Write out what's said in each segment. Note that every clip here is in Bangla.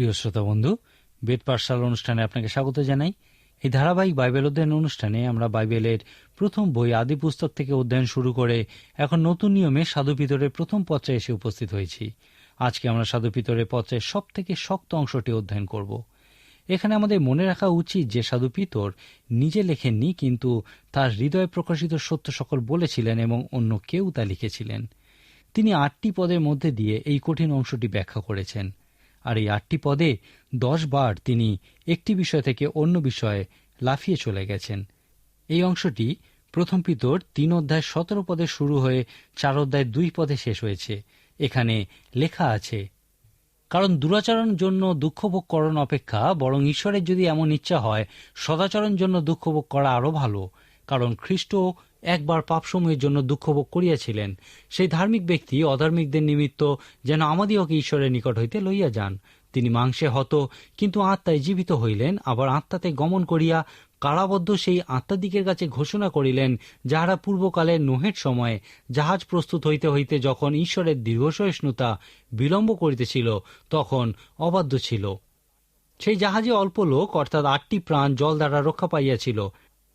প্রিয় শ্রোতা বন্ধু, বেদ পাঠশালা অনুষ্ঠানে আপনাকে স্বাগত জানাই। এই ধারাবাহিক বাইবেল অধ্যয়ন অনুষ্ঠানে আমরা বাইবেলের প্রথম বই আদি পুস্তক থেকে অধ্যয়ন শুরু করে এখন নতুন নিয়মে সাধু পিতরের প্রথম পত্রে এসে উপস্থিত হয়েছি। আজকে আমরা সাধু পিতরের পত্রের সব থেকে শক্ত অংশটি অধ্যয়ন করব। এখানে আমাদের মনে রাখা উচিত যে সাধু পিতর নিজে লেখেননি, কিন্তু তার হৃদয় প্রকাশিত সত্য সকল বলেছিলেন এবং অন্য কেউ তা লিখেছিলেন। তিনি আটটি পদের মধ্যে দিয়ে এই কঠিন অংশটি ব্যাখ্যা করেছেন। আর এই আটটি পদে দশ বার তিনি একটি বিষয় থেকে অন্য বিষয়ে লাফিয়ে চলে গেছেন। এই অংশটি প্রথম পিতর তিন অধ্যায় সতেরো পদে শুরু হয়ে চার অধ্যায় দুই পদে শেষ হয়েছে। এখানে লেখা আছে, কারণ দুরাচরণ জন্য দুঃখভোগ করণ অপেক্ষা, বরং ঈশ্বরের যদি এমন ইচ্ছা হয় সদাচরণ জন্য দুঃখভোগ করা আরও ভালো। কারণ খ্রিস্ট একবার পাপসমূহের জন্য দুঃখভোগ করিয়াছিলেন। সেই ধার্মিক ব্যক্তি অধার্মিকদের নিমিত্ত যেন আমাদিওকে ঈশ্বরের নিকট হইতে লইয়া যান। তিনি মাংসে হত, কিন্তু আত্মায় জীবিত হইলেন, আবার আত্মাতে গমন করিয়া কারাবদ্ধ সেই আত্মাদিকের কাছে ঘোষণা করিলেন, যাহারা পূর্বকালে নোহের সময়ে জাহাজ প্রস্তুত হইতে হইতে যখন ঈশ্বরের দীর্ঘসহিষ্ণুতা বিলম্ব করিতেছিল, তখন অবাধ্য ছিল। সেই জাহাজে অল্প লোক, অর্থাৎ আটটি প্রাণ জল দ্বারা রক্ষা পাইয়াছিল।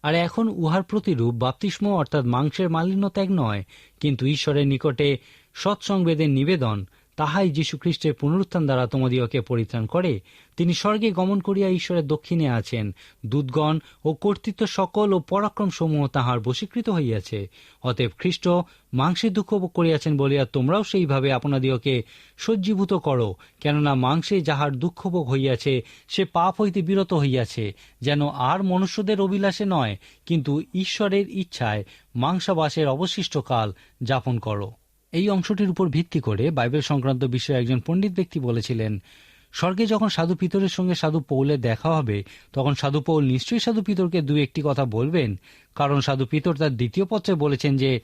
আর এখন উহার প্রতিরূপ বাপতিস্ম অর্থাৎ মাংসের মালিন্য ত্যাগ নয়, কিন্তু ঈশ্বরের নিকটে সৎসংবেদের নিবেদন তাহাই যীশুখ্রিস্টের পুনরুত্থান দ্বারা তোমাদিওকে পরিত্রাণ করে, তিনি স্বর্গে গমন করিয়া ঈশ্বরের দক্ষিণে আছেন। দুধগণ ও কর্তৃত্ব সকল ও পরাক্রম সমূহ তাহার বশীকৃত হইয়াছে। অতএব খ্রিস্ট মাংসের দুঃখ করিয়াছেন বলিয়া তোমরাও সেইভাবে আপনাদিওকে সজ্জীভূত করো, কেননা মাংসে যাহার দুঃখভোগ হইয়াছে, সে পাপ হইতে বিরত হইয়াছে, যেন আর মনুষ্যদের অভিলাষে নয়, কিন্তু ঈশ্বরের ইচ্ছায় মাংসাবাসের অবশিষ্ট কাল যাপন করো। এই অংশটির উপর ভিত্তি করে বাইবেল সংক্রান্ত বিষয়ে একজন পণ্ডিত ব্যক্তি বলেছিলেন, স্বর্গে যখন সাধু পিতরের সঙ্গে সাধু পৌলের দেখা হবে, তখন সাধু পৌল নিশ্চয়ই সাধু পিতরকে দু একটি কথা বলবেন। কারণ সাধু পিতর তার দ্বিতীয় পত্রে বলেছেন যে,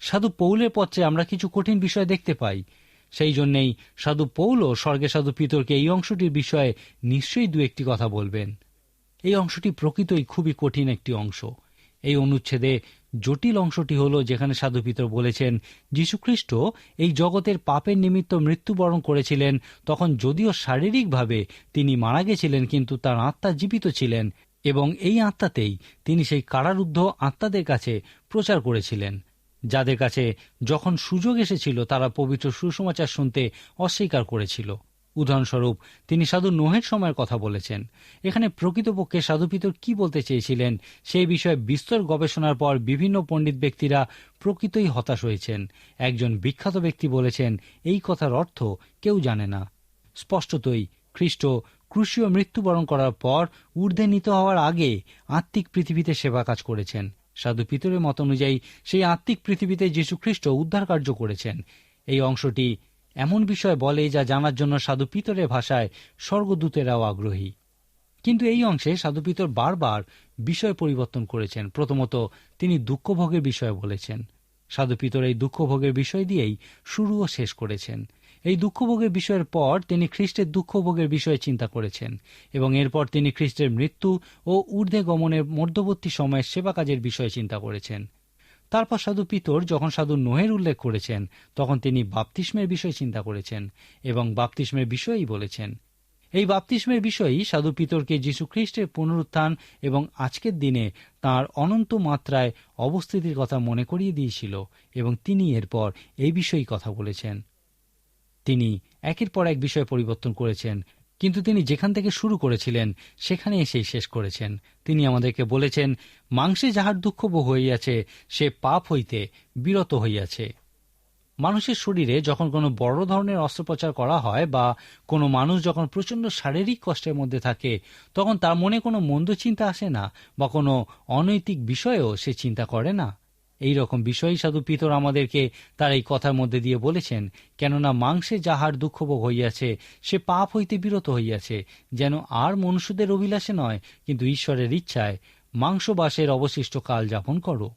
সাধু পৌলের পত্রে আমরা কিছু কঠিন বিষয় দেখতে পাই। সেই জন্যেই সাধু পৌলও স্বর্গে সাধু পিতরকে এই অংশটির বিষয়ে নিশ্চয়ই দু একটি কথা বলবেন। এই অংশটি প্রকৃতই খুবই কঠিন একটি অংশ। এই অনুচ্ছেদে জটিল অংশটি হল যেখানে সাধু পিতর বলেছেন যীশুখ্রিস্ট এই জগতের পাপের নিমিত্ত মৃত্যুবরণ করেছিলেন, তখন যদিও শারীরিকভাবে তিনি মারা গেছিলেন, কিন্তু তার আত্মা জীবিত ছিলেন এবং এই আত্মাতেই তিনি সেই কারারুদ্ধ আত্মাদের কাছে প্রচার করেছিলেন। যাদের কাছে যখন সুযোগ এসেছিল, তারা পবিত্র সুসমাচার শুনতে অস্বীকার করেছিল। উদাহরণস্বরূপ, তিনি সাধু নোহের সময়ের কথা বলেছেন। এখানে প্রকৃতপক্ষে সাধু পিতর কি বলতে চেয়েছিলেন সেই বিষয়ে বিস্তর গবেষণার পর বিভিন্ন পণ্ডিত ব্যক্তিরা প্রকৃতই হতাশ হয়েছেন। একজন বিখ্যাত ব্যক্তি বলেছেন, এই কথার অর্থ কেউ জানে না। স্পষ্টতই, খ্রিস্ট ক্রুশীয় মৃত্যুবরণ করার পর ঊর্ধ্বে নিত হওয়ার আগে আত্মিক পৃথিবীতে সেবা কাজ করেছেন। সাধু পিতরের মত অনুযায়ী, সেই আত্মিক পৃথিবীতে যীশুখ্রিস্ট উদ্ধার কার্য করেছেন। এই অংশটি এমন বিষয় বলে যা জানার জন্য সাধু পিতরের ভাষায় স্বর্গদূতেরাও আগ্রহী। কিন্তু এই অংশে সাধু পিতর বারবার বিষয় পরিবর্তন করেছেন। প্রথমত, তিনি দুঃখভোগের বিষয়ে বলেছেন। সাধু পিতর এই দুঃখভোগের বিষয় দিয়েই শুরু ও শেষ করেছেন। এই দুঃখভোগের বিষয়ের পর তিনি খ্রিস্টের দুঃখভোগের বিষয়ে চিন্তা করেছেন এবং এরপর তিনি খ্রিস্টের মৃত্যু ও ঊর্ধ্বে গমনের মধ্যবর্তী সময়ের সেবা কাজের বিষয়ে চিন্তা করেছেন। তারপর সাধু পিতর যখন সাধু নোহের উল্লেখ করেছেন, তখন তিনি বাপতিস্মের বিষয় চিন্তা করেছেন এবং বাপতিস্মের বিষয়ই বলেছেন। এই বাপতিস্মের বিষয়েই সাধু পিতরকে যীশুখ্রিস্টের পুনরুত্থান এবং আজকের দিনে তার অনন্ত মাত্রায় অবস্থিতির কথা মনে করিয়ে দিয়েছিল এবং তিনি এরপর এই বিষয়েই কথা বলেছেন। তিনি একের পর এক বিষয় পরিবর্তন করেছেন কিন্তু তিনি যেখান থেকে শুরু করেছিলেন সেখানে এসেই শেষ করেছেন। তিনি আমাদেরকে বলেছেন, মাংসে যাহার দুঃখ হইয়াছে, সে পাপ হইতে বিরত হইয়াছে। মানুষের শরীরে যখন কোনো বড় ধরনের অস্ত্রোপচার করা হয় বা কোনো মানুষ যখন প্রচণ্ড শারীরিক কষ্টের মধ্যে থাকে, তখন তার মনে কোনো মন্দ চিন্তা আসে না বা কোনো অনৈতিক বিষয়েও সে চিন্তা করে না। এই রকম বিষয়ই সাধু পিতর আমাদেরকে তার এই কথার মধ্যে দিয়ে বলেছেন, কেননা মাংসে যাহার দুঃখভোগ হইয়াছে, সে পাপ হইতে বিরত হইয়াছে, যেন আর মনুষ্যদের অভিলাষে নয়, কিন্তু ঈশ্বরের ইচ্ছায় মাংসবাসের অবশিষ্ট কাল যাপন করো।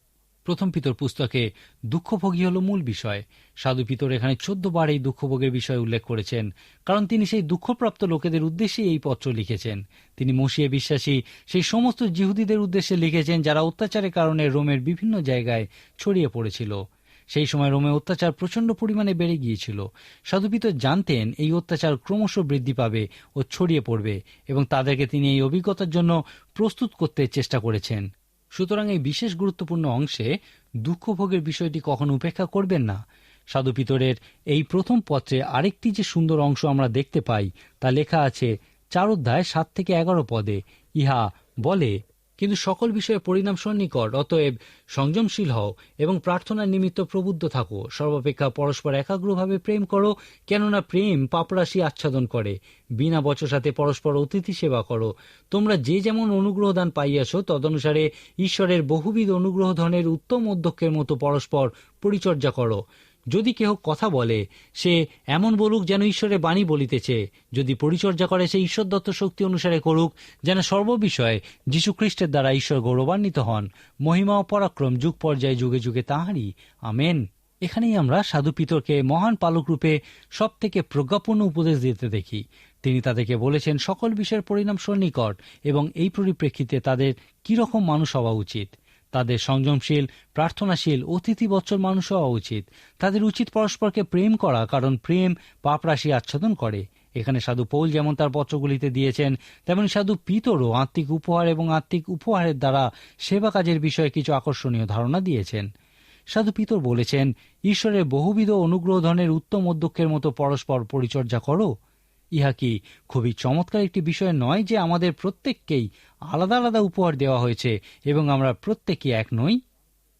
প্রথম পিতর পুস্তকে দুঃখভোগী হল মূল বিষয়। সাধু পিতর এখানে চোদ্দ বার এই দুঃখভোগের বিষয় উল্লেখ করেছেন, কারণ তিনি সেই দুঃখপ্রাপ্ত লোকেদের উদ্দেশ্যে এই পত্র লিখেছেন। তিনি মসিয়ে বিশ্বাসী, সেই সমস্ত জিহুদীদের উদ্দেশ্যে লিখেছেন যারা অত্যাচারের কারণে রোমের বিভিন্ন জায়গায় ছড়িয়ে পড়েছিল। সেই সময় রোমে অত্যাচার প্রচণ্ড পরিমাণে বেড়ে গিয়েছিল। সাধুপিতর জানতেন এই অত্যাচার ক্রমশ বৃদ্ধি পাবে ও ছড়িয়ে পড়বে এবং তাদেরকে তিনি এই অভিজ্ঞতার জন্য প্রস্তুত করতে চেষ্টা করেছেন। সুতরাং এই বিশেষ গুরুত্বপূর্ণ অংশে দুঃখভোগের বিষয়টি কখনো উপেক্ষা করবেন না। সাধু পিতরের এই প্রথম পত্রে আরেকটি যে সুন্দর অংশ আমরা দেখতে পাই, তা লেখা আছে চার অধ্যায় সাত থেকে এগারো পদে। ইহা বলে কিন্তু সকল বিষয়ে পরিণাম সন্নিকট, অতএব সংযমশীল হও এবং প্রার্থনার নিমিত্ত প্রবুদ্ধ থাকো। সর্বাপেক্ষা পরস্পর একাগ্রভাবে প্রেম করো, কেননা প্রেম পাপরাশি আচ্ছাদন করে। বিনা বচসাতে পরস্পর অতিথি সেবা করো। তোমরা যে যেমন অনুগ্রহ দান পাইয়াছ, তদনুসারে ঈশ্বরের বহুবিধ অনুগ্রহ ধনের উত্তম অধ্যক্ষের মতো পরস্পর পরিচর্যা করো। যদি কেহ কথা বলে, সে এমন বলুক যেন ঈশ্বরের বাণী বলিতেছে। যদি পরিচর্যা করে, সে ঈশ্বর দত্ত শক্তি অনুসারে করুক যেন সর্ববিষয়ে যীশু খ্রিস্টের দ্বারা ঈশ্বর গৌরবান্বিত হন। মহিমা ও পরাক্রম যুগ পর্যায়ে যুগে যুগে তাহারই। আমেন। এখানেই আমরা সাধু পিতরকে মহান পালক রূপে সব থেকে প্রজ্ঞাপূর্ণ উপদেশ দিতে দেখি। তিনি তাদেরকে বলেছেন, সকল বিষয়ের পরিণাম সন্নিকট এবং এই পরিপ্রেক্ষিতে তাদের কীরকম মানুষ হওয়া উচিত। তাদের সংযমশীল, প্রার্থনাশীল অতিথি বচ্চর মানুষ হওয়া উচিত। তাদের উচিত পরস্পরকে প্রেম করা, কারণ প্রেম পাপরাশি আচ্ছাদন করে। এখানে সাধু পৌল যেমন তার পত্রগুলিতে দিয়েছেন, তেমন সাধু পিতরও আত্মিক উপহার এবং আত্মিক উপহারের দ্বারা সেবা কাজের বিষয়ে কিছু আকর্ষণীয় ধারণা দিয়েছেন। সাধু পিতর বলেছেন, ঈশ্বরের বহুবিধ অনুগ্রহ ধনের উত্তম অধ্যক্ষের মতো পরস্পর পরিচর্যা করো। ইহা কি খুবই চমৎকার একটি বিষয় নয় যে আমাদের প্রত্যেককেই আলাদা আলাদা উপহার দেওয়া হয়েছে এবং আমরা প্রত্যেকে এক নই।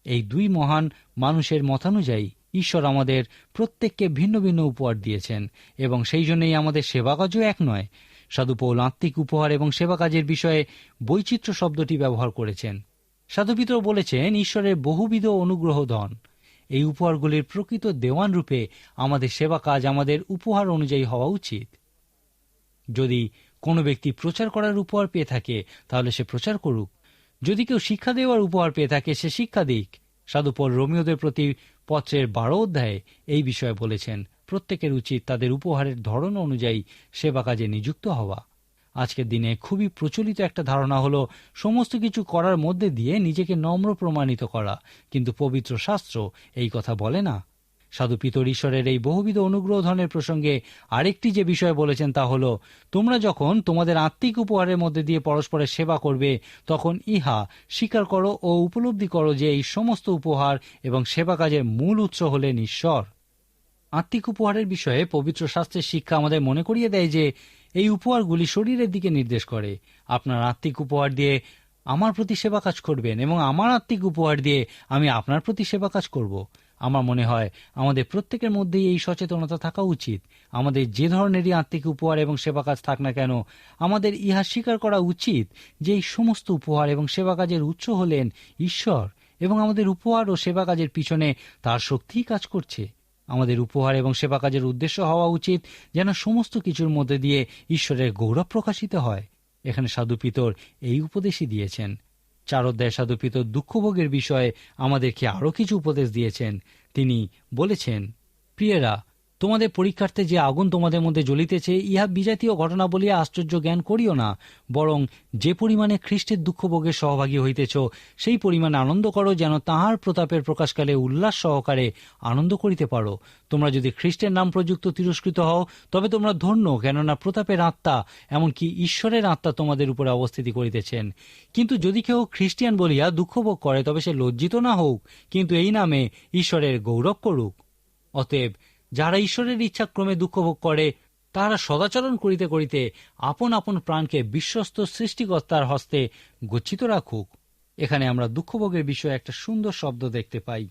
এই দুই মহান মানুষের মতানুযায়ী ঈশ্বর আমাদের প্রত্যেককে ভিন্ন ভিন্ন উপহার দিয়েছেন এবং সেই জন্যই আমাদের সেবা কাজও এক নয়। সাধুপৌল আত্মিক উপহার এবং সেবা কাজের বিষয়ে বৈচিত্র্য শব্দটি ব্যবহার করেছেন। সাধুপিত্র বলেছেন, ঈশ্বরের বহুবিধ অনুগ্রহ ধন। এই উপহারগুলির প্রকৃত দেওয়ান রূপে আমাদের সেবা কাজ আমাদের উপহার অনুযায়ী হওয়া উচিত। যদি কোনো ব্যক্তি প্রচার করার উপহার পেয়ে থাকে, তাহলে সে প্রচার করুক। যদি কেউ শিক্ষা দেওয়ার উপহার পেয়ে থাকে, সে শিক্ষা দিক। সাধুপর রোমিওদের প্রতি পত্রের বারো অধ্যায়ে এই বিষয়ে বলেছেন, প্রত্যেকের উচিত তাদের উপহারের ধরন অনুযায়ী সেবা কাজে নিযুক্ত হওয়া। আজকের দিনে খুবই প্রচলিত একটা ধারণা হলো, সমস্ত কিছু করার মধ্যে দিয়ে নিজেকে নম্র প্রমাণিত করা। কিন্তু পবিত্র শাস্ত্র এই কথা বলে না। সাধু পিতর ঈশ্বরের এই বহুবিধ অনুগ্রহ ধনের প্রসঙ্গে আরেকটি যে বিষয় বলেছেন তা হল, তোমরা যখন তোমাদের আত্মিক উপহারের মধ্যে দিয়ে পরস্পরের সেবা করবে, তখন ইহা স্বীকার করো ও উপলব্ধি করো যে এই সমস্ত উপহার এবং সেবা কাজের মূল উৎস হলেন ঈশ্বর। আত্মিক উপহারের বিষয়ে পবিত্র শাস্ত্রের শিক্ষা আমাদের মনে করিয়ে দেয় যে, এই উপহারগুলি শরীরের দিকে নির্দেশ করে। আপনার আত্মিক উপহার দিয়ে আমার প্রতি সেবা কাজ করবেন এবং আমার আত্মিক উপহার দিয়ে আমি আপনার প্রতি সেবা কাজ করব। আমার মনে হয় আমাদের প্রত্যেকের মধ্যেই এই সচেতনতা থাকা উচিত। আমাদের যে ধরনেরই আত্মিক উপহার এবং সেবা কাজ থাক না কেন, আমাদের ইহা স্বীকার করা উচিত যে এই সমস্ত উপহার এবং সেবা কাজের উৎস হলেন ঈশ্বর এবং আমাদের উপহার ও সেবা কাজের পিছনে তার শক্তিই কাজ করছে। আমাদের উপহার এবং সেবা কাজের উদ্দেশ্য হওয়া উচিত যেন সমস্ত কিছুর মধ্যে দিয়ে ঈশ্বরের গৌরব প্রকাশিত হয়। এখানে সাধু পিতর এই উপদেশই দিয়েছেন। চার অধ্যায় দুঃখভোগের বিষয়ে আমাদেরকে আরও কিছু উপদেশ দিয়েছেন। তিনি বলেছেন প্রিয়েরা তোমাদের পরীক্ষার্থে যে আগুন তোমাদের মধ্যে জ্বলিতেছে, ইহা বিজাতীয় ঘটনা বলিয়া আশ্চর্য জ্ঞান করিও না, বরং যে পরিমাণে খ্রিস্টের দুঃখভোগের সহভাগী হইতেছ, সেই পরিমাণে আনন্দ করো যেন তাহার প্রতাপের প্রকাশকালে উল্লাস সহকারে আনন্দ করিতে পারো। তোমরা যদি খ্রিস্টের নাম প্রযুক্ত তিরস্কৃত হও, তবে তোমরা ধন্য, কেননা প্রতাপের আত্মা, এমনকি ঈশ্বরের আত্মা তোমাদের উপরে অবস্থিতি করিতেছেন। কিন্তু যদি কেউ খ্রিস্টিয়ান বলিয়া দুঃখভোগ করে, তবে সে লজ্জিত না হোক, কিন্তু এই নামে ঈশ্বরের গৌরব করুক। অতএব যারা ঈশ্বরের ইচ্ছাক্রমে দুঃখভোগ করে তাহারা সদাচরণ করিতে করিতে আপন আপন প্রাণকে বিশ্বস্ত সৃষ্টিকর্তার হস্তে গচ্ছিত রাখুক। এখানে আমরা দুঃখভোগের বিষয়ে একটা সুন্দর শব্দ দেখতে পাই।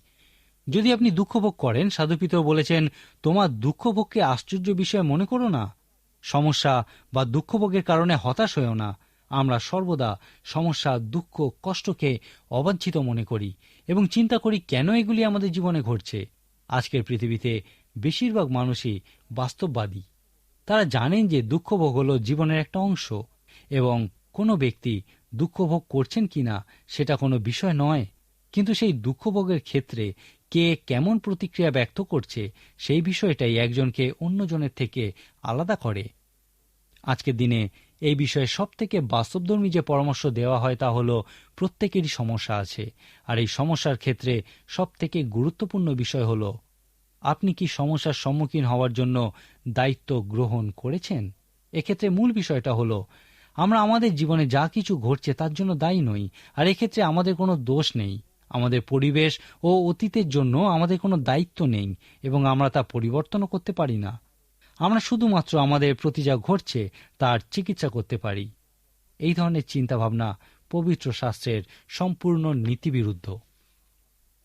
যদি আপনি দুঃখভোগ করেন সাধুপিত বলেছেন, তোমার দুঃখভোগকে আশ্চর্য বিষয় মনে করো না। সমস্যা বা দুঃখভোগের কারণে হতাশ হয়েও না। আমরা সর্বদা সমস্যা, দুঃখ, কষ্টকে অবাঞ্ছিত মনে করি এবং চিন্তা করি, কেন এগুলি আমাদের জীবনে ঘটছে? আজকের পৃথিবীতে বেশিরভাগ মানুষই বাস্তববাদী। তারা জানেন যে দুঃখভোগ হল জীবনের একটা অংশ এবং কোনো ব্যক্তি দুঃখভোগ করছেন কিনা সেটা কোনো বিষয় নয়। কিন্তু সেই দুঃখভোগের ক্ষেত্রে কে কেমন প্রতিক্রিয়া ব্যক্ত করছে সেই বিষয়টাই একজনকে অন্যজনের থেকে আলাদা করে। আজকের দিনে এই বিষয়ে সব থেকে বাস্তবধর্মী যে পরামর্শ দেওয়া হয় তা হল প্রত্যেকেরই সমস্যা আছে। আর এই সমস্যার ক্ষেত্রে সব থেকে গুরুত্বপূর্ণ বিষয় হলো আপনি কি সমস্যার সম্মুখীন হওয়ার জন্য দায়িত্ব গ্রহণ করেছেন? এক্ষেত্রে মূল বিষয়টা হলো, আমরা আমাদের জীবনে যা কিছু ঘটছে তার জন্য দায়ী নই, আর এক্ষেত্রে আমাদের কোনো দোষ নেই। আমাদের পরিবেশ ও অতীতের জন্য আমাদের কোনো দায়িত্ব নেই, এবং আমরা তা পরিবর্তনও করতে পারি না। আমরা শুধুমাত্র আমাদের প্রতি যা ঘটছে তার চিকিৎসা করতে পারি। এই ধরনের চিন্তাভাবনা পবিত্র শাস্ত্রের সম্পূর্ণ নীতিবিরুদ্ধ।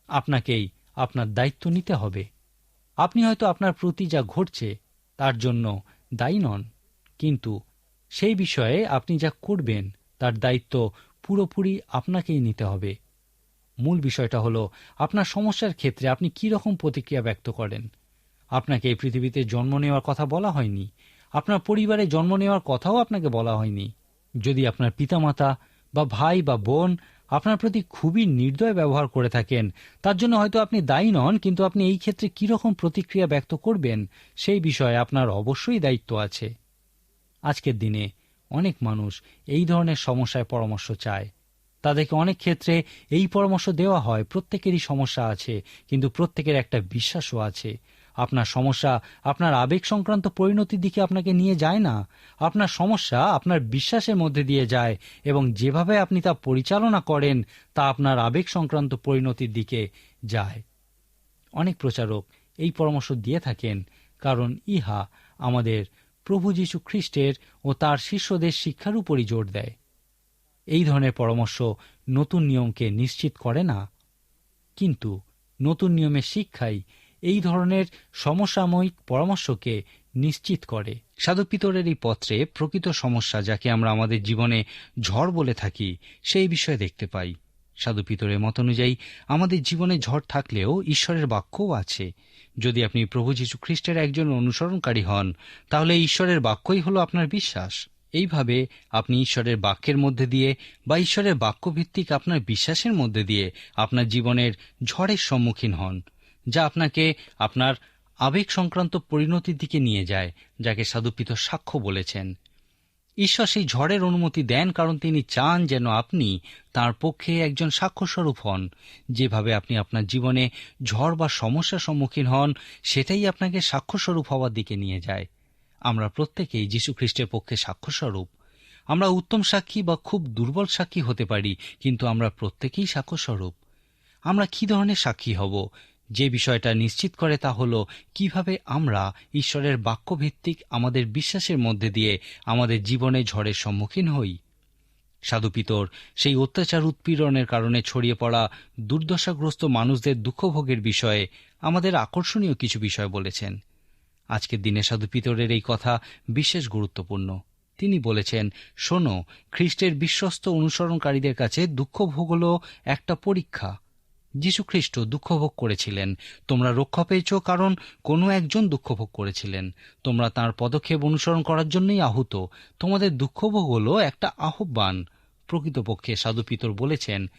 আপনাকেই আপনার দায়িত্ব নিতে হবে। আপনি হয়তো আপনার প্রতি যা ঘটছে, তার জন্য দায়ী নন। কিন্তু সেই বিষয়ে আপনি যা করবেন, তার দায়িত্ব পুরোপুরি আপনাকেই নিতে হবে। মূল বিষয়টা হলো, আপনার সমস্যার ক্ষেত্রে আপনি কি রকম প্রতিক্রিয়া ব্যক্ত করেন? আপনাকে এই পৃথিবীতে জন্ম নেওয়ার কথা বলা হয়নি। আপনার পরিবারে জন্ম নেওয়ার কথাও আপনাকে বলা হয়নি। যদি আপনার পিতামাতা বা ভাই বা বোন আপনার প্রতি খুবই নির্দয় ব্যবহার করে থাকেন। তার জন্য হয়তো আপনি দায়ী নন, কিন্তু আপনি এই ক্ষেত্রে কীরকম প্রতিক্রিয়া ব্যক্ত করবেন সেই বিষয়ে আপনার অবশ্যই দায়িত্ব আছে। আজকের দিনে অনেক মানুষ এই ধরনের সমস্যায় পরামর্শ চায়। তাদেরকে অনেক ক্ষেত্রে এই পরামর্শ দেওয়া হয়, প্রত্যেকেরই সমস্যা আছে, কিন্তু প্রত্যেকের একটা বিশ্বাসও আছে। আপনার সমস্যা, আপনার আবেগ সংক্রান্ত পরিণতির দিকে আপনাকে নিয়ে যায় না। আপনার সমস্যা আপনার বিশ্বাসের মধ্যে দিয়ে যায় এবং যেভাবে আপনি তা পরিচালনা করেন, তা আপনার আবেগ সংক্রান্ত পরিণতির দিকে যায়। অনেক প্রচারক এই পরামর্শ দিয়ে থাকেন, কারণ ইহা আমাদের প্রভু যীশু খ্রিস্টের ও তার শিষ্যদের শিক্ষার উপরই জোর দেয়। এই ধরনের পরামর্শ নতুন নিয়মকে নিশ্চিত করে না। কিন্তু নতুন নিয়মের শিক্ষাই এই ধরনের সমসাময়িক পরামর্শকে নিশ্চিত করে। সাধু পিতরের এই পত্রে প্রকৃত সমস্যা যাকে আমরা আমাদের জীবনে ঝড় বলে থাকি, সেই বিষয়ে দেখতে পাই। সাধু পিতরের মত অনুযায়ী, আমাদের জীবনে ঝড় থাকলেও ঈশ্বরের বাক্যও আছে। যদি আপনি প্রভু যীশু খ্রিস্টের একজন অনুসরণকারী হন, তাহলে ঈশ্বরের বাক্যই হলো আপনার বিশ্বাস। এইভাবে আপনি ঈশ্বরের বাক্যের মধ্যে দিয়ে বা ঈশ্বরের বাক্যভিত্তিক আপনার বিশ্বাসের মধ্যে দিয়ে আপনার জীবনের ঝড়ের সম্মুখীন হন। যা আপনাকে আপনার আবেগ সংক্রান্ত পরিণতির দিকে নিয়ে যায়, যাকে সাধুপিত সাক্ষ্য বলেছেন। ঈশ্বর সেই ঝড়ের অনুমতি দেন কারণ তিনি চান যেন আপনি তার পক্ষে একজন সাক্ষ্যস্বরূপ হন। যেভাবে আপনি আপনার জীবনে ঝড় বা সমস্যার সম্মুখীন হন, সেটাই আপনাকে সাক্ষ্যস্বরূপ হওয়ার দিকে নিয়ে যায়। আমরা প্রত্যেকেই যীশু খ্রিস্টের পক্ষে সাক্ষ্যস্বরূপ। আমরা উত্তম সাক্ষী বা খুব দুর্বল সাক্ষী হতে পারি, কিন্তু আমরা প্রত্যেকেই সাক্ষ্যস্বরূপ। আমরা কি ধরনের সাক্ষী হব? যে বিষয়টা নিশ্চিত করে তা হল কীভাবে আমরা ঈশ্বরের বাক্যভিত্তিক আমাদের বিশ্বাসের মধ্যে দিয়ে আমাদের জীবনে ঝড়ের সম্মুখীন হই। সাধুপিতর সেই অত্যাচার উৎপীড়নের কারণে ছড়িয়ে পড়া দুর্দশাগ্রস্ত মানুষদের দুঃখভোগের বিষয়ে আমাদের আকর্ষণীয় কিছু বিষয় বলেছেন। আজকের দিনে সাধুপিতরের এই কথা বিশেষ গুরুত্বপূর্ণ। তিনি বলেছেন, শোনো, খ্রিস্টের বিশ্বস্ত অনুসরণকারীদের কাছে দুঃখভোগ হল একটা পরীক্ষা। যীশুখ্রিস্ট দুঃখভোগ করেছিলেন। তোমরা রক্ষা পেয়েছ কারণ কোনো একজন দুঃখভোগ করেছিলেন। তোমরা তার পদক্ষেপ অনুসরণ করার জন্যই আহত। তোমাদের দুঃখভোগ হল একটা আহ্বান। প্রকৃতপক্ষে সাধুপিতর বলেছেন,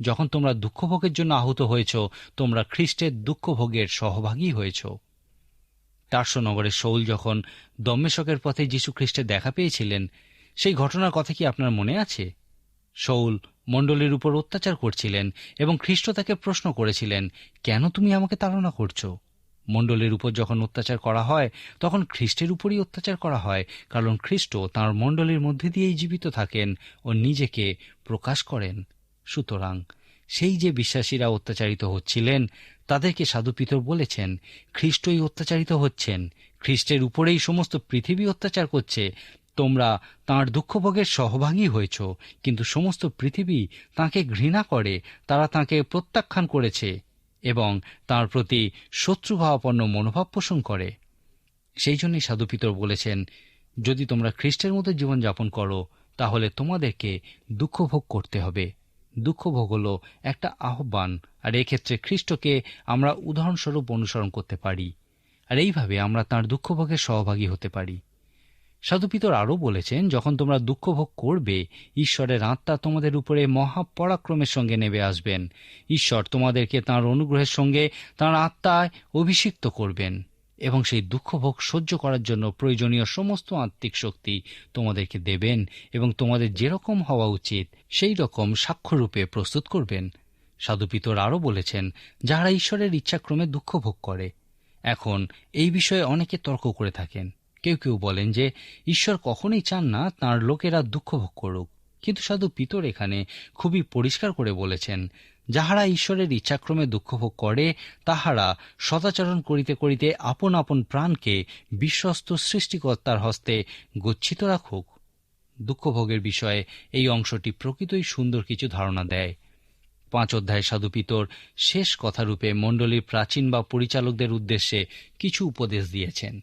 যখন তোমরা দুঃখভোগের জন্য আহত হয়েছ, তোমরা খ্রিস্টের দুঃখভোগের সহভাগী হয়েছ। টার্সনগরের শৌল যখন দম্মেশকের পথে যীশু খ্রিস্টের দেখা পেয়েছিলেন, সেই ঘটনার কথা কি আপনার মনে আছে? শৌল মণ্ডলীর উপর অত্যাচার করছিলেন এবং খ্রিস্ট তাকে প্রশ্ন করেছিলেন, কেন তুমি আমাকে তাড়না করছ? মণ্ডলের উপর যখন অত্যাচার করা হয়, তখন খ্রিস্টের উপরই অত্যাচার করা হয়, কারণ খ্রিস্ট তাঁর মণ্ডলীর মধ্যে দিয়েই জীবিত থাকেন ও নিজেকে প্রকাশ করেন। সুতরাং সেই যে বিশ্বাসীরা অত্যাচারিত হচ্ছিলেন, তাদেরকে সাধু পিতর বলেছেন, খ্রিস্টই অত্যাচারিত হচ্ছেন। খ্রিস্টের উপরেই সমস্ত পৃথিবী অত্যাচার করছে। তোমরা তাঁর দুঃখভোগের সহভাগী হয়েছ, কিন্তু সমস্ত পৃথিবী তাকে ঘৃণা করে, তারা তাকে প্রত্যাখ্যান করেছে এবং তার প্রতি শত্রুভাবাপন্ন মনোভাব পোষণ করে। সেই জন্যই সাধুপিতর বলেছেন, যদি তোমরা খ্রিস্টের মতো জীবনযাপন করো, তাহলে তোমাদেরকে দুঃখভোগ করতে হবে। দুঃখভোগ হল একটা আহ্বান, আর এক্ষেত্রে খ্রিস্টকে আমরা উদাহরণস্বরূপ অনুসরণ করতে পারি। আর এইভাবে আমরা তাঁর দুঃখভোগের সহভাগী হতে পারি। সাধুপিতর আরও বলেছেন, যখন তোমরা দুঃখ ভোগ করবে, ঈশ্বরের আত্মা তোমাদের উপরে মহাপরাক্রমের সঙ্গে নেবে আসবেন। ঈশ্বর তোমাদেরকে তাঁর অনুগ্রহের সঙ্গে তাঁর আত্মায় অভিষিক্ত করবেন এবং সেই দুঃখভোগ সহ্য করার জন্য প্রয়োজনীয় সমস্ত আত্মিক শক্তি তোমাদেরকে দেবেন এবং তোমাদের যেরকম হওয়া উচিত, সেই রকম সাক্ষ্যরূপে প্রস্তুত করবেন। সাধুপিতর আরও বলেছেন, যাহারা ঈশ্বরের ইচ্ছাক্রমে দুঃখ ভোগ করে, এখন এই বিষয়ে অনেকে তর্ক করে থাকেন। কেউ কেউ বলেন যে, ঈশ্বর কখনোই চান না তাঁর লোকেরা দুঃখ ভোগ করুক। কিন্তু সাধু পিতর এখানে খুবই পরিষ্কার করে বলেছেন, যাহারা ঈশ্বরের ইচ্ছাক্রমে দুঃখভোগ করে, তাহারা সদাচরণ করিতে করিতে আপন আপন প্রাণকে বিশ্বস্ত সৃষ্টিকর্তার হস্তে গচ্ছিত রাখুক। দুঃখভোগের বিষয়ে এই অংশটি প্রকৃতই সুন্দর কিছু ধারণা দেয়। পাঁচ অধ্যায় সাধুপিতর শেষ কথারূপে মণ্ডলীর প্রাচীন বা পরিচালকদের উদ্দেশ্যে কিছু উপদেশ দিয়েছেন।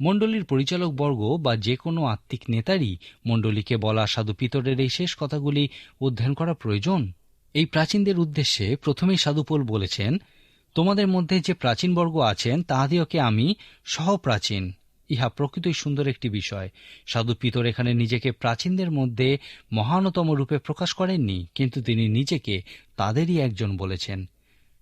মণ্ডলীর পরিচালকবর্গ বা যে কোনো আত্মিক নেতারই মণ্ডলীকে বলা সাধু পিতরের এই শেষ কথাগুলি অধ্যয়ন করা প্রয়োজন। এই প্রাচীনদের উদ্দেশ্যে প্রথমেই সাধুপোল বলেছেন, তোমাদের মধ্যে যে প্রাচীনবর্গ আছেন, তাহাদিওকে আমি সহপ্রাচীন। ইহা প্রকৃতই সুন্দর একটি বিষয়। সাধু পিতর এখানে নিজেকে প্রাচীনদের মধ্যে মহানতম রূপে প্রকাশ করেননি, কিন্তু তিনি নিজেকে তাদেরই একজন বলেছেন।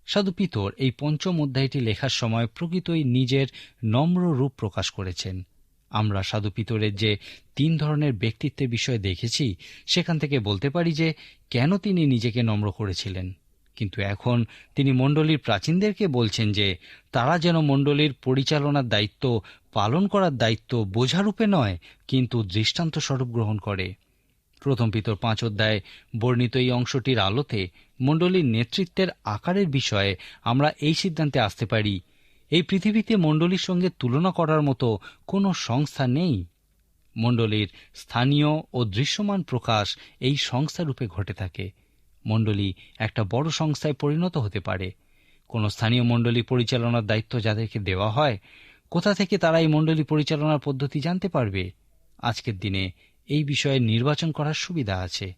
সাধু পিতর এই পঞ্চম অধ্যায়টি লেখার সময় প্রকৃতই নিজের নম্র রূপ প্রকাশ করেছেন। আমরা সাধু পিতরের যে তিন ধরনের ব্যক্তিত্বের বিষয়ে দেখেছি, সেখান থেকে বলতে পারি যে, কেন তিনি নিজেকে নম্র করেছিলেন? কিন্তু এখন তিনি মণ্ডলীর প্রাচীনদেরকে বলছেন যে, তারা যেন মণ্ডলীর পরিচালনার দায়িত্ব, পালন করার দায়িত্ব বোঝারূপে নয়, কিন্তু দৃষ্টান্ত স্বরূপ গ্রহণ করে। প্রথম পিতর পাঁচ অধ্যায় বর্ণিত এই অংশটির আলোতে মণ্ডলীর নেতৃত্বের আকারের বিষয়ে আমরা এই সিদ্ধান্তে আসতে পারি। এই পৃথিবীতে মণ্ডলীর সঙ্গে তুলনা করার মতো কোনো সংস্থা নেই। মণ্ডলীর স্থানীয় ও দৃশ্যমান প্রকাশ এই সংস্থারূপে ঘটে থাকে। মণ্ডলী একটা বড় সংস্থায় পরিণত হতে পারে। কোনো স্থানীয় মণ্ডলী পরিচালনার দায়িত্ব যাদেরকে দেওয়া হয়, কোথা থেকে তারা এই মণ্ডলী পরিচালনার পদ্ধতি জানতে পারবে? আজকের দিনে এই বিষয়ে নির্বাচন করার সুবিধা আছে।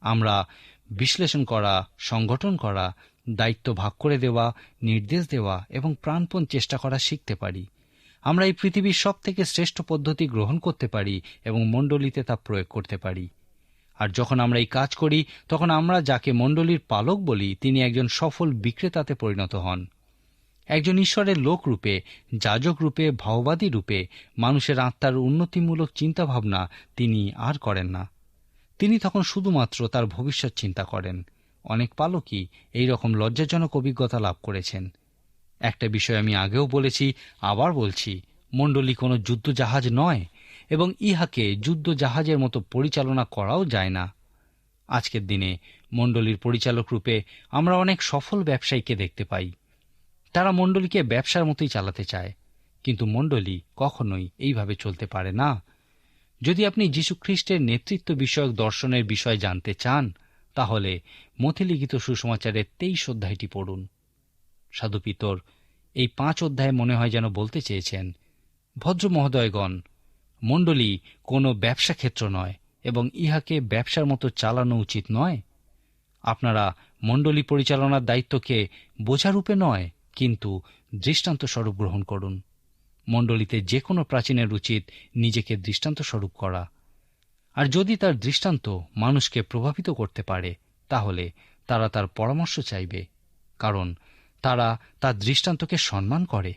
আমরা বিশ্লেষণ করা, সংগঠন করা, দায়িত্ব ভাগ করে দেওয়া, নির্দেশ দেওয়া এবং প্রাণপণ চেষ্টা করা শিখতে পারি। আমরা এই পৃথিবীর সব থেকে শ্রেষ্ঠ পদ্ধতি গ্রহণ করতে পারি এবং মণ্ডলীতে তা প্রয়োগ করতে পারি। আর যখন আমরা এই কাজ করি, তখন আমরা যাকে মণ্ডলীর পালক বলি, তিনি একজন সফল বিক্রেতাতে পরিণত হন। একজন ঈশ্বরের লোক রূপে, যাজক রূপে, ভাওবাদী রূপে, মানুষের আত্মার উন্নতিমূলক চিন্তাভাবনা তিনি আর করেন না। তিনি তখন শুধুমাত্র তার ভবিষ্যৎ চিন্তা করেন। অনেক পালকই এই রকম লজ্জাজনক অভিজ্ঞতা লাভ করেছেন। একটা বিষয় আমি আগেও বলেছি, আবার বলছি, মণ্ডলী কোনো যুদ্ধ জাহাজ নয় এবং ইহাকে যুদ্ধ জাহাজের মতো পরিচালনা করাও যায় না। আজকের দিনে মণ্ডলীর পরিচালক রূপে আমরা অনেক সফল ব্যবসায়ীকে দেখতে পাই। তারা মণ্ডলীকে ব্যবসার মতোই চালাতে চায়, কিন্তু মণ্ডলী কখনোই এইভাবে চলতে পারে না। যদি আপনি যীশুখ্রিস্টের নেতৃত্ব বিষয়ক দর্শনের বিষয় জানতে চান, তাহলে মথিলিখিত সুসমাচারের তেইশ অধ্যায়টি পড়ুন। সাধু পিতর, এই পাঁচ অধ্যায় মনে হয় যেন বলতে চেয়েছেন, ভদ্র মহোদয়গণ, মণ্ডলী কোনো ব্যবসা ক্ষেত্র নয় এবং ইহাকে ব্যবসার মতো চালানো উচিত নয়। আপনারা মণ্ডলী পরিচালনার দায়িত্বকে বোঝারূপে নয়, কিন্তু দৃষ্টান্ত স্বরূপ গ্রহণ করুন। মণ্ডলীতে যে কোনো প্রাচীনের উচিত নিজেকে দৃষ্টান্ত স্বরূপ করা। আর যদি তার দৃষ্টান্ত মানুষকে প্রভাবিত করতে পারে, তাহলে তারা তার পরামর্শ চাইবে, কারণ তারা তার দৃষ্টান্তকে সম্মান করে।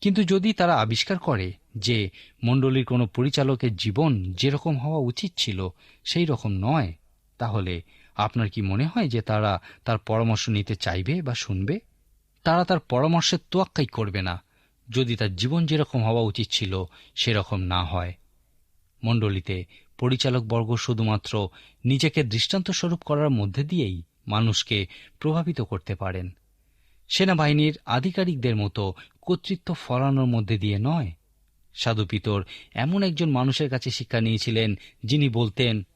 কিন্তু যদি তারা আবিষ্কার করে যে মণ্ডলীর কোনো পরিচালকের জীবন যেরকম হওয়া উচিত ছিল সেই রকম নয়, তাহলে আপনার কি মনে হয় যে তারা তার পরামর্শ নিতে চাইবে বা শুনবে? তারা তার পরামর্শের তোয়াক্কাই করবে না। যদি তার জীবন যেরকম হওয়া উচিত ছিল, সেরকম না হয়। মণ্ডলীতে পরিচালকবর্গ শুধুমাত্র নিজেকে দৃষ্টান্ত স্বরূপ করার মধ্যে দিয়েই মানুষকে প্রভাবিত করতে পারেন। সেনাবাহিনীর আধিকারিকদের মতো কর্তৃত্ব ফলানোর মধ্যে দিয়ে নয়। সাধু পিতর এমন একজন মানুষের কাছে শিক্ষা নিয়েছিলেন, যিনি বলতেন,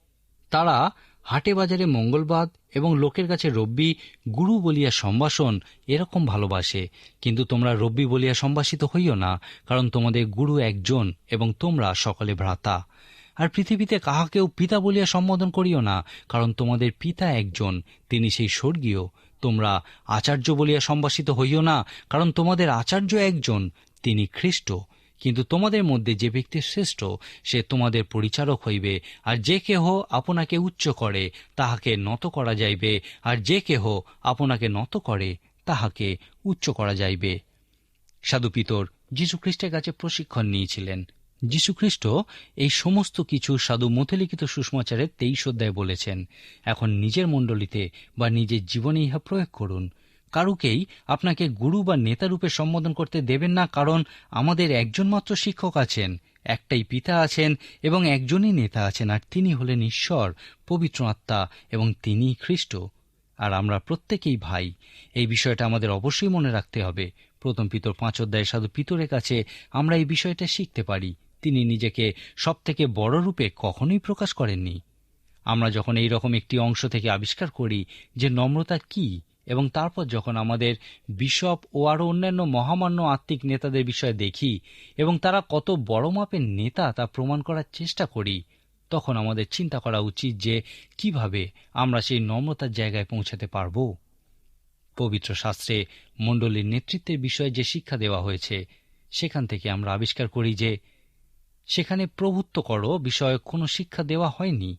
তারা হাটে বাজারে মঙ্গলবাদ এবং লোকের কাছে রব্বি, গুরু বলিয়া সম্ভাষণ এরকম ভালোবাসে। কিন্তু তোমরা রব্বি বলিয়া সম্ভাষিত হইও না, কারণ তোমাদের গুরু একজন এবং তোমরা সকলে ভ্রাতা। আর পৃথিবীতে কাহাকেও পিতা বলিয়া সম্বোধন করিও না, কারণ তোমাদের পিতা একজন, তিনি সেই স্বর্গীয়। তোমরা আচার্য বলিয়া সম্ভাষিত হইও না, কারণ তোমাদের আচার্য একজন, তিনি খ্রিস্ট। কিন্তু তোমাদের মধ্যে যে ব্যক্তি শ্রেষ্ঠ, সে তোমাদের পরিচারক হইবে, আর যে কেহ আপনাকে উচ্চ করে, তাহাকে নত করা যাইবে, আর যে কেহ আপনাকে নত করে, তাহাকে উচ্চ করা যাইবে। সাধু পিতর যীশুখ্রিস্টের কাছে প্রশিক্ষণ নিয়েছিলেন। যীশুখ্রিস্ট এই সমস্ত কিছু সাধু মতলিখিত সুষমাচারের তেইশ অধ্যায় বলেছেন। এখন নিজের মণ্ডলীতে বা নিজের জীবনে ইহা প্রয়োগ করুন। কারুকেই আপনাকে গুরু বা নেতা রূপে সম্বোধন করতে দেবেন না, কারণ আমাদের একজন মাত্র শিক্ষক আছেন, একটাই পিতা আছেন এবং একজনই নেতা আছেন, আর তিনি হলেন ঈশ্বর, পবিত্র আত্মা এবং তিনি খ্রিস্ট। আর আমরা প্রত্যেকেই ভাই। এই বিষয়টা আমাদের অবশ্যই মনে রাখতে হবে। প্রথম পিতর পাঁচ অধ্যায় সাধু পিতরের কাছে আমরা এই বিষয়টা শিখতে পারি। তিনি নিজেকে সব থেকে বড় রূপে কখনোই প্রকাশ করেননি। আমরা যখন এই রকম একটি অংশ থেকে আবিষ্কার করি যে নম্রতা কি এবং তারপর যখন আমাদের বিশপ ও আরও অন্যান্য মহামান্য আত্মিক নেতাদের বিষয়ে দেখি এবং তারা কত বড় মাপের নেতা তা প্রমাণ করার চেষ্টা করি, তখন আমাদের চিন্তা করা উচিত যে কীভাবে আমরা সেই নম্রতার জায়গায় পৌঁছাতে পারব। পবিত্র শাস্ত্রে মণ্ডলীর নেতৃত্বের বিষয়ে যে শিক্ষা দেওয়া হয়েছে, সেখান থেকে আমরা আবিষ্কার করি যে সেখানে প্রভুত্ব করো বিষয়ক কোনো শিক্ষা দেওয়া হয়নি।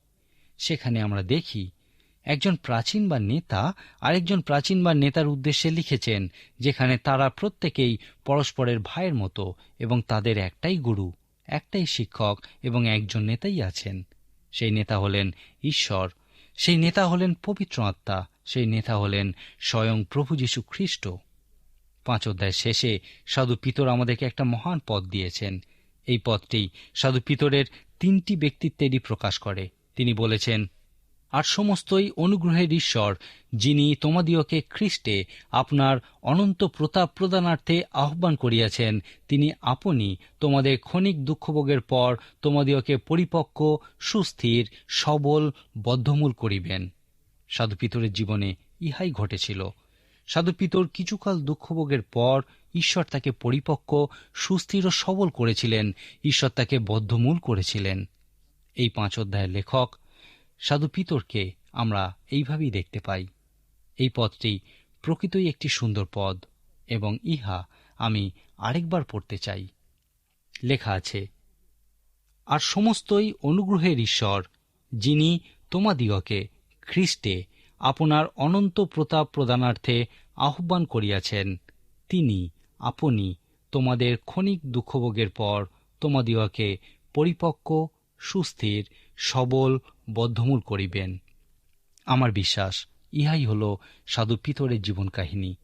সেখানে আমরা দেখি একজন প্রাচীন বা নেতা আরেকজন প্রাচীন বা নেতার উদ্দেশ্যে লিখেছেন, যেখানে তারা প্রত্যেকেই পরস্পরের ভাইয়ের মতো এবং তাদের একটাই গুরু, একটাই শিক্ষক এবং একজন নেতাই আছেন। সেই নেতা হলেন ঈশ্বর, সেই নেতা হলেন পবিত্র আত্মা, সেই নেতা হলেন স্বয়ং প্রভু যীশু খ্রিস্ট। পাঁচ অধ্যায় শেষে সাধু পিতর আমাদেরকে একটা মহান পদ দিয়েছেন। এই পদটি সাধু পিতরের তিনটি ব্যক্তিত্বেরই প্রকাশ করে। তিনি বলেছেন আর সমস্তই অনুগ্রহের ঈশ্বর, যিনি তোমাদিওকে খ্রিস্টে আপনার অনন্ত প্রতাপ প্রদানার্থে আহ্বান করিয়াছেন। তিনি আপনি তোমাদের ক্ষণিক দুঃখভোগের পর তোমাদিওকে পরিপক্ক, সুস্থির, সবল, বদ্ধমূল করিবেন। সাধুপিতরের জীবনে ইহাই ঘটেছিল। সাধু পিতর কিছুকাল দুঃখভোগের পর ঈশ্বর তাকে পরিপক্ক, সুস্থির ও সবল করেছিলেন। ঈশ্বর তাকে বদ্ধমূল করেছিলেন। এই পাঁচ অধ্যায়ের লেখক সাধু পিতরকে আমরা এইভাবেই দেখতে পাই। এই পদটি প্রকৃতই একটি সুন্দর পদ এবং ইহা আমি আরেকবার পড়তে চাই। লেখা আছে, আর সমস্তই অনুগ্রহের ঈশ্বর, যিনি তোমাদিগকে খ্রিস্টে আপনার অনন্ত প্রতাপ প্রদানার্থে আহ্বান করিয়াছেন, তিনি আপনি তোমাদের ক্ষণিক দুঃখভোগের পর তোমাদিগকে পরিপক্ক, সুস্থির, সবল বদ্ধমূল করিবেন। আমার বিশ্বাস, ইহাই হল সাধু পিতরের জীবন কাহিনী।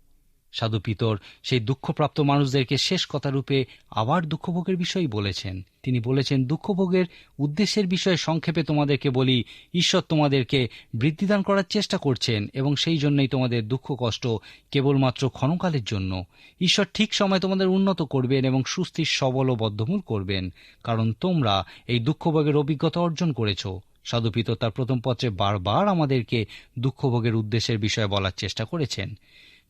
সাধু পিতর সেই দুঃখপ্রাপ্ত মানুষদেরকে শেষ কথারূপে আবার দুঃখভোগের বিষয়ই বলেছেন। তিনি বলেছেন, দুঃখভোগের উদ্দেশ্যের বিষয়ে সংক্ষেপে তোমাদেরকে বলি, ঈশ্বর তোমাদেরকে বৃদ্ধিদান করার চেষ্টা করছেন এবং সেই জন্যই তোমাদের দুঃখ কষ্ট কেবলমাত্র ক্ষণকালের জন্য। ঈশ্বর ঠিক সময় তোমাদের উন্নত করবেন এবং সুস্থির, সবল ও বদ্ধমূল করবেন, কারণ তোমরা এই দুঃখভোগের অভিজ্ঞতা অর্জন করেছ। সাধুপিত তার প্রথম পত্রে বারবার আমাদেরকে দুঃখভোগের উদ্দেশ্যের বিষয়ে বলার চেষ্টা করেছেন।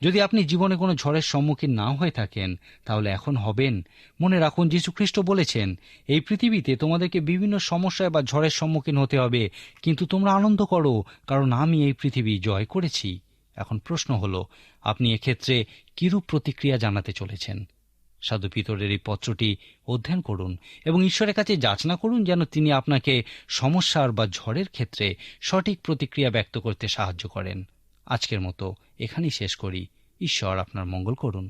যদি আপনি জীবনে কোনো ঝড়ের সম্মুখীন না হয়ে থাকেন, তাহলে এখন হবেন। মনে রাখুন, যীশুখ্রিস্ট বলেছেন, এই পৃথিবীতে তোমাদেরকে বিভিন্ন সমস্যায় বা ঝড়ের সম্মুখীন হতে হবে, কিন্তু তোমরা আনন্দ করো, কারণ আমি এই পৃথিবী জয় করেছি। এখন প্রশ্ন হল, আপনি এক্ষেত্রে কিরূপ প্রতিক্রিয়া জানাতে চলেছেন? সাধু পিতরের এই পত্রটি অধ্যয়ন করুন এবং ঈশ্বরের কাছে যাচনা করুন যেন তিনি আপনাকে সমস্যার বা ঝড়ের ক্ষেত্রে সঠিক প্রতিক্রিয়া ব্যক্ত করতে সাহায্য করেন। আজকের মতো এখানেই শেষ করি। ঈশ্বর আপনার মঙ্গল করুন।